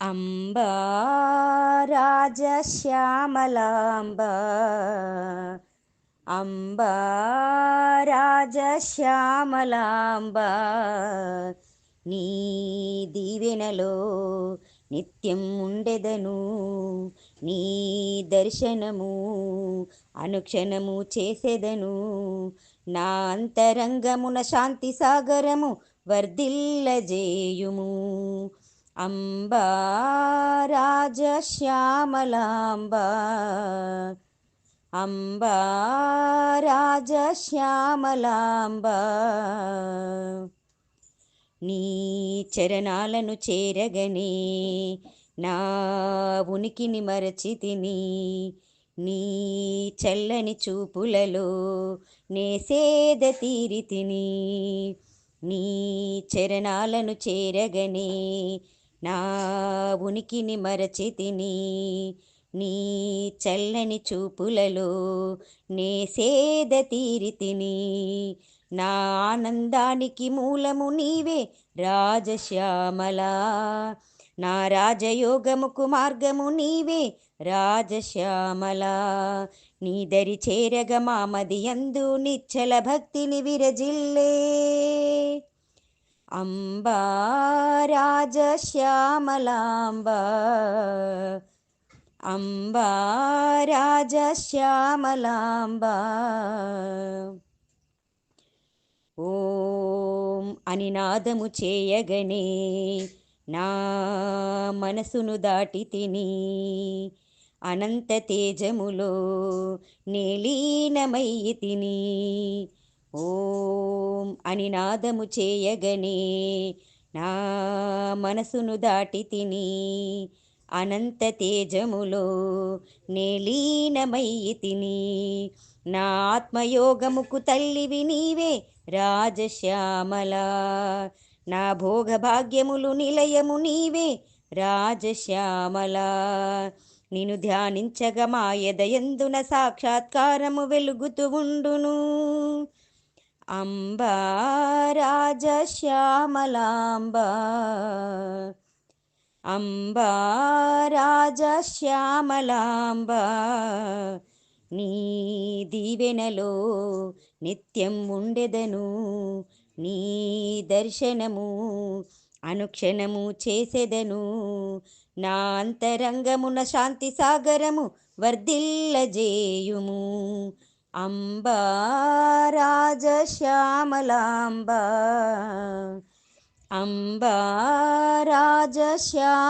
అంబా రాజశ్యామలాంబ అంబా రాజశ్యామలాంబ నీ దీవెనలో నిత్యం ఉండెదను నీ దర్శనము అనుక్షణము చేసెదను నా అంతరంగమున శాంతి సాగరము వర్ధిల్లజేయుము అంబా రాజశ్యామలాంబా అంబా రాజశ్యామలాంబా నీ చరణాలను చేరగనే నా ఉనికిని మరచి తిని నీ చల్లని చూపులలో నేసేద తీరి తిని నీ చరణాలను చేరగనే నా ఉనికిని మరచితిని నీ చల్లని చూపులలో నే సేద తీరితిని నా. ఆనందానికి మూలము నీవే రాజశ్యామలా. నా రాజయోగముకు మార్గము నీవే రాజశ్యామలా. నీ దరి చేరగ మామది అందు నిచ్చల భక్తిని విరజిల్లే అంబా రాజశ్యామలాంబా అంబా రాజశ్యామలాంబా ఓం అని నాదము చేయగనే నా మనసును దాటి తిని అనంత తేజములో నేలీనమయ్యి తిని ఓం అని నాదము చేయగనే నా మనసును దాటి తిని అనంత తేజములో నేలీనమయ్యి తిని నా ఆత్మయోగముకు తల్లివి నీవే రాజశ్యామలా. నా భోగభాగ్యములు నిలయము నీవే రాజశ్యామలా. నిన్ను ధ్యానించగ మాయదయందున సాక్షాత్కారము వెలుగుతూ ఉండును. అంబా రాజశ్యామలాంబా నీ దీవెనలో నిత్యం ఉండెదను. నీ దర్శనము అనుక్షణము చేసెదను. నా అంతరంగమున శాంతి సాగరము వర్ధిల్లజేయుము. అంబా రాజశ్యామలాంబా అంబా రాజశ్యామలాంబా